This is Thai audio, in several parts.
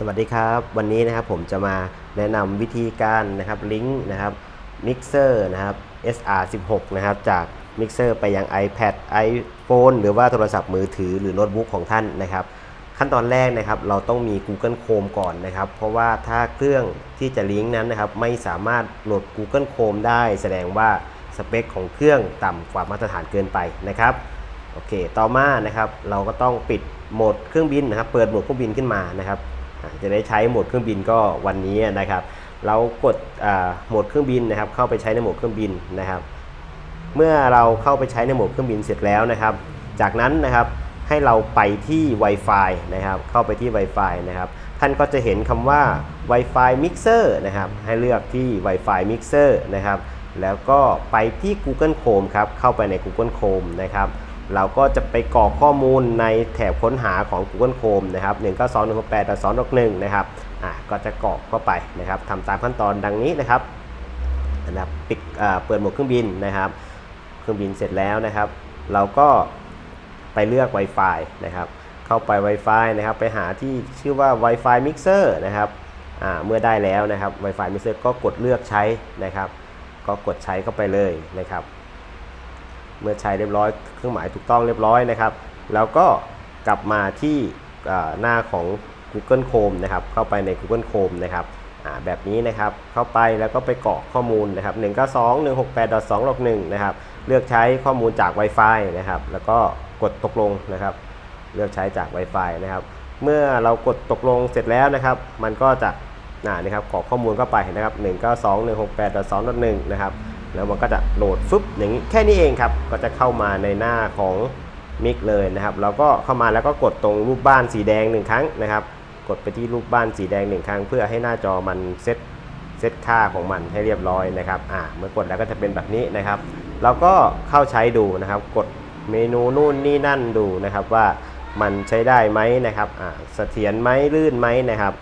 สวัสดีครับ วันนี้นะครับผมจะมาแนะนำวิธีการนะครับลิงก์นะครับมิกเซอร์นะครับ SR16 นะครับจากมิกเซอร์ไปยัง iPad iPhone หรือว่าโทรศัพท์มือถือหรือโน้ตบุ๊กของท่านนะครับ ขั้นตอนแรกนะครับเราต้องมี Google Chrome ก่อนนะครับ เพราะว่าถ้าเครื่องที่จะลิงก์นั้นนะครับไม่สามารถโหลด Google Chrome ได้ แสดงว่าสเปคของเครื่องต่ำกว่ามาตรฐานเกินไปนะครับโอเค ต่อมานะครับเราก็ต้องปิดโหมดเครื่องบินนะครับ เปิดโหมดเครื่องบินขึ้นมานะครับ จะได้ใช้โหมดเครื่องบินก็วันนี้นะครับ เรากดโหมดเครื่องบินนะครับ เข้าไปใช้ในโหมดเครื่องบินนะครับ เมื่อเราเข้าไปใช้ในโหมดเครื่องบินเสร็จแล้วนะครับ จากนั้นนะครับให้เราไปที่ Wi-Fi นะครับ เข้าไปที่ Wi-Fi นะครับ ท่านก็จะเห็นคำว่า Wi-Fi Mixer นะครับ ให้เลือกที่ Wi-Fi Mixer นะครับ แล้วก็ไปที่ Google Chrome ครับ เข้าไปใน Google Chrome นะครับ เราก็จะไปกรอกข้อมูลในแถบค้นหาของ Google Chrome นะครับ1 9 2 1 6 8 2 6 1นะครับอะก็จะกรอกเข้าไปนะครับทำตามขั้นตอนดังนี้นะครับนะครับปิดเปิดโหมดเครื่องบินนะครับ เครื่องบินเสร็จแล้วนะครับ เราก็ไปเลือก Wi-Fi นะครับ เข้าไป Wi-Fi นะครับไปหาที่ชื่อว่า Wi-Fi Mixer นะครับอ่าเมื่อได้แล้วนะครับ Wi-Fi Mixer ก็กดเลือกใช้นะครับ ก็กดใช้เข้าไปเลยนะครับ เมื่อใช้เรียบร้อยเครื่องหมายถูกต้องเรียบร้อยนะครับ แล้วก็กลับมาที่หน้าของ Google Chrome นะครับ เข้าไปใน Google Chrome นะครับแบบนี้นะครับ เข้าไปแล้วก็ไปกรอกข้อมูลนะครับ 192.168.2.1 นะครับ เลือกใช้ข้อมูลจาก Wi-Fi นะครับ แล้วก็กดตกลงนะครับ เลือกใช้จาก Wi-Fi นะครับ เมื่อเรากดตกลงเสร็จแล้วนะครับ มันก็จะน่านะครับกรอกข้อมูลเข้าไปนะครับ 192.168.2.1 นะครับ แล้วมันก็จะโหลดฟึบอย่างนี้แค่นี้เองครับ ก็จะเข้ามาในหน้าของมิกเลยนะครับเราก็เข้ามาแล้วก็กดตรงรูปบ้านสีแดงหนึ่งครั้งนะครับ กดไปที่รูปบ้านสีแดงหนึ่งครั้ง เพื่อให้หน้าจอมันเซตเซตค่าของมันให้เรียบร้อยนะครับ อ่า เมื่อกดแล้วก็จะเป็นแบบนี้นะครับ เราก็เข้าใช้ดูนะครับ กดเมนูนู่นนี่นั่นดูนะครับว่ามันใช้ได้ไหมนะครับ อ่า เสถียรไหมลื่นไหมนะครับ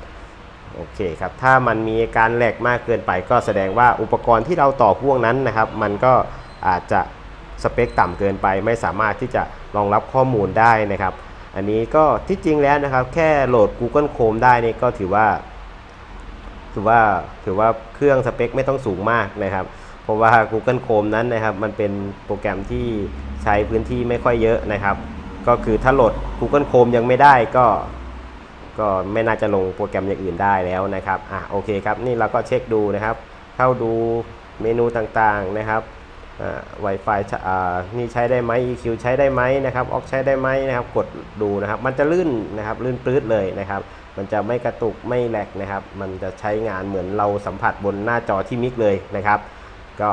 โอเคครับ ถ้ามันมีการแหลกมากเกินไป ก็แสดงว่าอุปกรณ์ที่เราต่อพ่วงนั้นนะครับ มันก็อาจจะสเปคต่ำเกินไป ไม่สามารถที่จะรองรับข้อมูลได้นะครับ อันนี้ก็ที่จริงแล้วนะครับ แค่โหลด Google Chrome ได้นี่ก็ถือว่า ถือว่าถือว่าเครื่องสเปคไม่ต้องสูงมากนะครับ เพราะว่า Google Chrome นั้นนะครับ มันเป็นโปรแกรมที่ใช้พื้นที่ไม่ค่อยเยอะนะครับ ก็คือถ้าโหลด Google Chrome ยังไม่ได้ก็ ก็ไม่น่าจะลงโปรแกรมอย่างอื่นได้แล้วนะครับอะโอเคครับนี่เราก็เช็คดูนะครับ เข้าดูเมนูต่างๆนะครับอ่า Wi-Fi จะอ่านี่ใช้ได้ไหม EQ ใช้ได้ไหมนะครับออกใช้ได้ไหมนะครับ กดดูนะครับ มันจะลื่นนะครับ ลื่นปลื้ดเลยนะครับ มันจะไม่กระตุกไม่แหลกนะครับ มันจะใช้งานเหมือนเราสัมผัสบนหน้าจอที่มิกเลยนะครับ ก็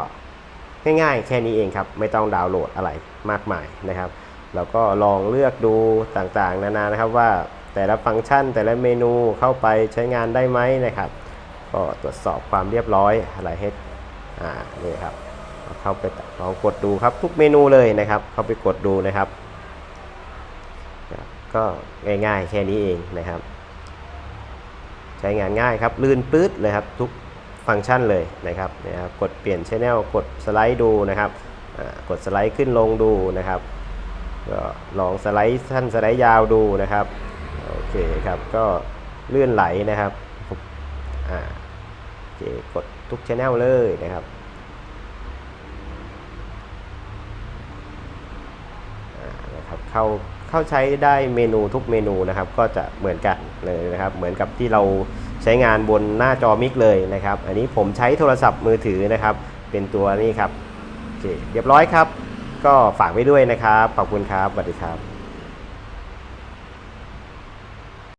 ง่ายๆ แค่นี้เองครับ ไม่ต้องดาวน์โหลดอะไรมากมายนะครับเราก็ลองเลือกดูต่างๆ นานานะครับว่า แต่ละฟังก์ชันแต่ละเมนูเข้าไปใช้งานได้ไหมนะครับ ก็ตรวจสอบความเรียบร้อยอะไรให้อ่านี่ครับเข้าไปลองกดดูครับทุกเมนูเลยนะครับ เข้าไปกดดูนะครับ ก็ง่ายๆแค่นี้เองนะครับ ใช้งานง่ายครับลื่นปื๊ดเลยครับทุกฟังก์ชันเลยนะครับนะครับ กดเปลี่ยนชแนลกดสไลด์ดูนะครับกดสไลด์ขึ้นลงดูนะครับก็ลองสไลด์สั้นสไลด์ยาวดูนะครับ เคครับ ก็เลื่อนไหลนะครับอ่าโอเคกดทุกช anel เลยนะครับนะครับเข้าเข้าใช้ได้เมนูทุกเมนูนะครับ ก็จะเหมือนกันเลยนะครับ เหมือนกับที่เราใช้งานบนหน้าจอมิกเลยนะครับ อันนี้ผมใช้โทรศัพท์มือถือนะครับ เป็นตัวนี้ครับโอเคเรียบร้อยครับ ก็ฝากไว้ด้วยนะครับ ขอบคุณครับสวัสดีครับ